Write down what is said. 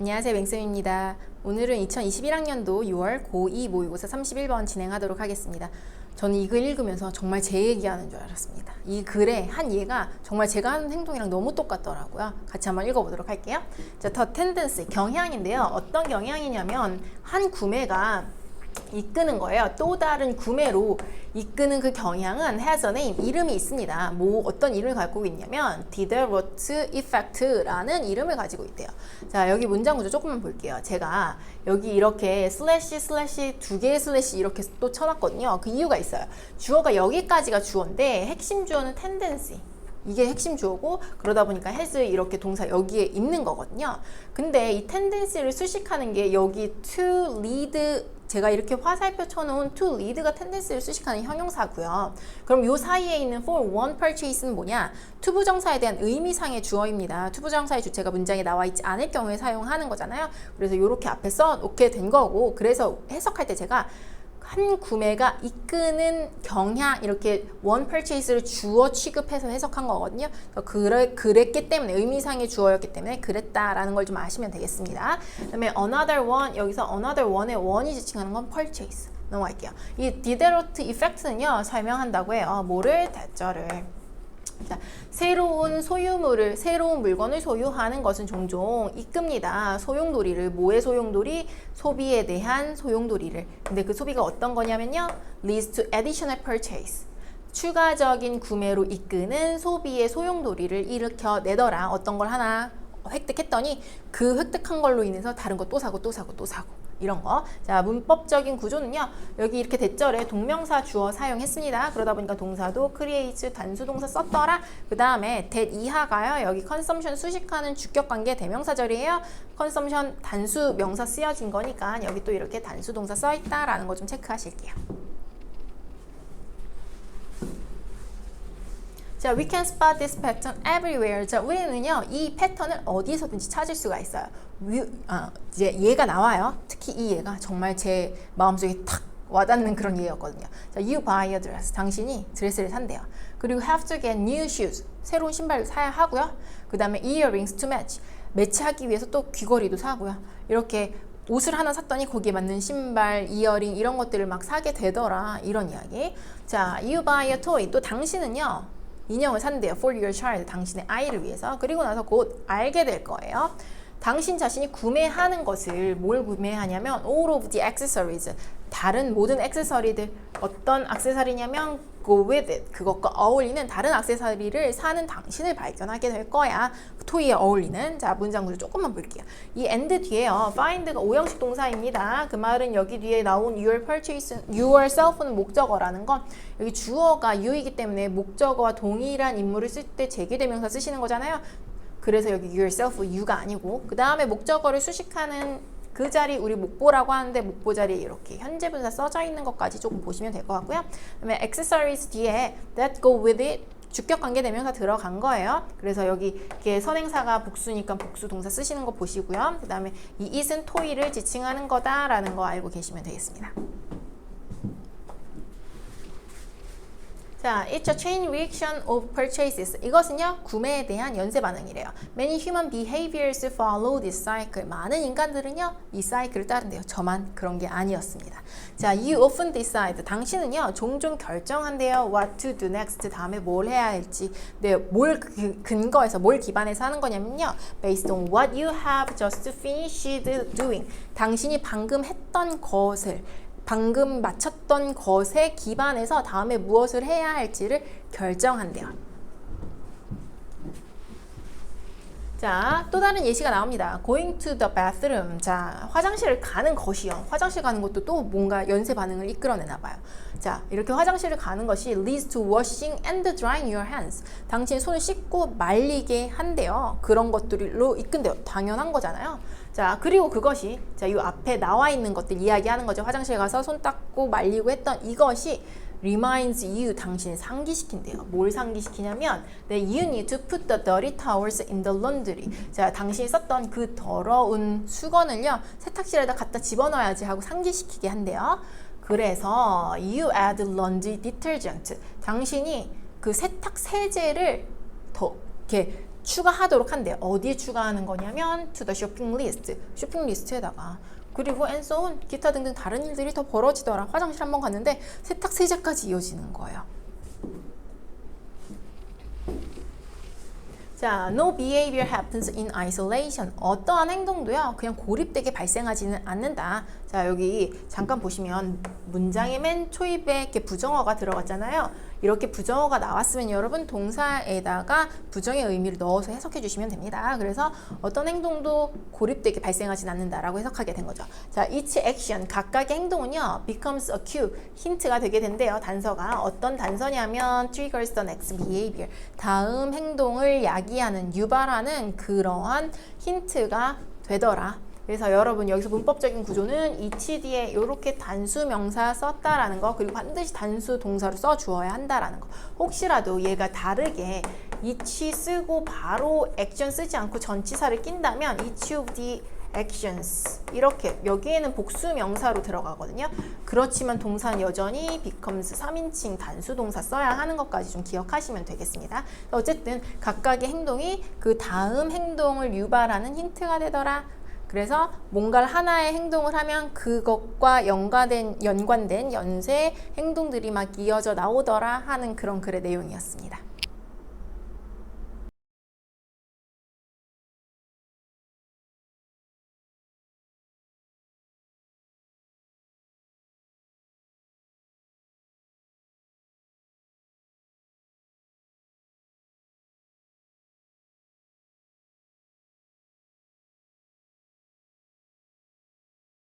안녕하세요. 맹쌤입니다. 오늘은 2021학년도 6월 고2 모의고사 31번 진행하도록 하겠습니다. 저는 이 글 읽으면서 정말 제 얘기하는 줄 알았습니다. 이 글의 한 예가 정말 제가 하는 행동이랑 너무 똑같더라고요. 같이 한번 읽어보도록 할게요. 자, 더 텐던스 경향인데요. 어떤 경향이냐면 한 구매가 이끄는 거예요. 또 다른 구매로 이끄는 그 경향은 has a name, 이름이 있습니다. 뭐 어떤 이름을 갖고 있냐면 Diderot effect라는 이름을 가지고 있대요. 자, 여기 문장 구조 조금만 볼게요. 제가 여기 이렇게 슬래시 슬래시 두 개의 슬래시 이렇게 또 쳐놨거든요. 그 이유가 있어요. 주어가 여기까지가 주어인데 핵심 주어는 tendency. 이게 핵심 주어고 그러다 보니까 has 이렇게 동사 여기에 있는 거거든요. 근데 이 tendency를 수식하는 게 여기 to lead 제가 이렇게 화살표 쳐놓은 to lead가 tendency를 수식하는 형용사고요. 그럼 요 사이에 있는 for one purchase는 뭐냐? 투부정사에 대한 의미상의 주어입니다. 투부정사의 주체가 문장에 나와 있지 않을 경우에 사용하는 거잖아요. 그래서 이렇게 앞에 써놓게 된 거고 그래서 해석할 때 제가 한 구매가 이끄는 경향 이렇게 원 purchase를 주어 취급해서 해석한 거거든요. 그래, 그랬기 때문에 의미상의 주어였기 때문에 그랬다라는 걸 좀 아시면 되겠습니다. 그다음에 another one 여기서 another one의 one이 지칭하는 건 purchase 넘어갈게요. 이 디데로트 이펙트는요 설명한다고 해요. 뭐를 대절을 자, 새로운 소유물을 새로운 물건을 소유하는 것은 종종 이끕니다. 소용돌이를 뭐의 소용돌이? 소비에 대한 소용돌이를. 근데 그 소비가 어떤 거냐면요. leads to additional purchase. 추가적인 구매로 이끄는 소비의 소용돌이를 일으켜 내더라. 어떤 걸 하나 획득했더니 그 획득한 걸로 인해서 다른 거 또 사고 또 사고 또 사고 이런 거. 자, 문법적인 구조는요. 여기 이렇게 대절에 동명사 주어 사용했습니다. 그러다 보니까 동사도 create 단수 동사 썼더라. 그 다음에 that 이하가요. 여기 consumption 수식하는 주격 관계 대명사절이에요. consumption 단수 명사 쓰여진 거니까 여기 또 이렇게 단수 동사 써 있다라는 거 좀 체크하실게요. 자, we can spot this pattern everywhere. 자, 우리는요, 이 패턴을 어디서든지 찾을 수가 있어요. 위, 아, 이제 얘가 나와요. 특히 이 얘가 정말 제 마음속에 탁 와닿는 그런 예였거든요. 자, you buy a dress. 당신이 드레스를 산대요. 그리고 have to get new shoes. 새로운 신발을 사야 하고요. 그 다음에 earrings to match. 매치하기 위해서 또 귀걸이도 사고요. 이렇게 옷을 하나 샀더니 거기에 맞는 신발, 이어링 이런 것들을 막 사게 되더라. 이런 이야기. 자, you buy a toy. 또 당신은요. 인형을 산대요. For your child. 당신의 아이를 위해서. 그리고 나서 곧 알게 될 거예요. 당신 자신이 구매하는 것을 뭘 구매하냐면 all of the accessories. 다른 모든 액세서리들. 어떤 액세서리냐면 go with it. 그것과 어울리는 다른 액세서리를 사는 당신을 발견하게 될 거야. 토이에 어울리는. 자, 문장 구조 조금만 볼게요. 이 and 뒤에요. find가 오형식 동사입니다. 그 말은 여기 뒤에 나온 your purchase, yourself는 목적어라는 건 여기 주어가 you이기 때문에 목적어와 동일한 인물을 쓸 때 제기대명사 쓰시는 거잖아요. 그래서 여기 yourself you가 아니고 그 다음에 목적어를 수식하는 그 자리 우리 목보라고 하는데 목보 자리에 이렇게 현재 분사 써져 있는 것까지 조금 보시면 될 것 같고요. 그다음에 accessories 뒤에 that go with it 주격 관계 대명사 들어간 거예요. 그래서 여기 이렇게 선행사가 복수니까 복수 동사 쓰시는 거 보시고요. 그다음에 이 it은 토이를 지칭하는 거다라는 거 알고 계시면 되겠습니다. 자, it's a chain reaction of purchases. 이것은요, 구매에 대한 연쇄 반응이래요. Many human behaviors follow this cycle. 많은 인간들은요, 이 사이클을 따른대요. 저만 그런 게 아니었습니다. 자, you often decide. 당신은요, 종종 결정한대요. What to do next. 다음에 뭘 해야 할지. 네, 뭘 그, 근거해서, 뭘 기반해서 하는 거냐면요. Based on what you have just finished doing. 당신이 방금 했던 것을 방금 마쳤던 것에 기반해서 다음에 무엇을 해야 할지를 결정한대요. 자, 또 다른 예시가 나옵니다. going to the bathroom. 자, 화장실을 가는 것이요. 화장실 가는 것도 또 뭔가 연쇄 반응을 이끌어내나 봐요. 자, 이렇게 화장실을 가는 것이 leads to washing and drying your hands. 당신의 손을 씻고 말리게 한대요. 그런 것들로 이끈대요. 당연한 거잖아요. 자, 그리고 그것이 자, 이 앞에 나와 있는 것들 이야기하는 거죠. 화장실 가서 손 닦고 말리고 했던 이것이 reminds you 당신을 상기시킨대요. 뭘 상기시키냐면 that you need to put the dirty towels in the laundry. 자, 당신이 썼던 그 더러운 수건을요. 세탁실에다 갖다 집어넣어야지 하고 상기시키게 한대요. 그래서 you add laundry detergent. 당신이 그 세탁 세제를 더 이렇게 추가하도록 한대요. 어디에 추가하는 거냐면 to the shopping list. 쇼핑 리스트에다가. 그리고 on. 기타 등등 다른 일들이 더 벌어지더라. 화장실 한번 갔는데 세탁 세제까지 이어지는 거예요. 자, no behavior happens in isolation. 어떠한 행동도요, 그냥 고립되게 발생하지는 않는다. 자, 여기 잠깐 보시면 문장의 맨 초입에 이렇게 부정어가 들어갔잖아요. 이렇게 부정어가 나왔으면 여러분 동사에다가 부정의 의미를 넣어서 해석해 주시면 됩니다. 그래서 어떤 행동도 고립되게 발생하진 않는다라고 해석하게 된 거죠. 자, each action 각각의 행동은요 becomes a cue 힌트가 되게 된대요. 단서가 어떤 단서냐면 triggers the next behavior 다음 행동을 야기하는 유발하는 그러한 힌트가 되더라. 그래서 여러분 여기서 문법적인 구조는 each 뒤에 이렇게 단수 명사 썼다라는 거 그리고 반드시 단수 동사로 써 주어야 한다라는 거. 혹시라도 얘가 다르게 each 쓰고 바로 액션 쓰지 않고 전치사를 낀다면 each of the actions. 이렇게 여기에는 복수 명사로 들어가거든요. 그렇지만 동사는 여전히 becomes 3인칭 단수 동사 써야 하는 것까지 좀 기억하시면 되겠습니다. 어쨌든 각각의 행동이 그 다음 행동을 유발하는 힌트가 되더라 그래서 뭔가를 하나의 행동을 하면 그것과 연관된, 연관된 연쇄 행동들이 막 이어져 나오더라 하는 그런 글의 내용이었습니다.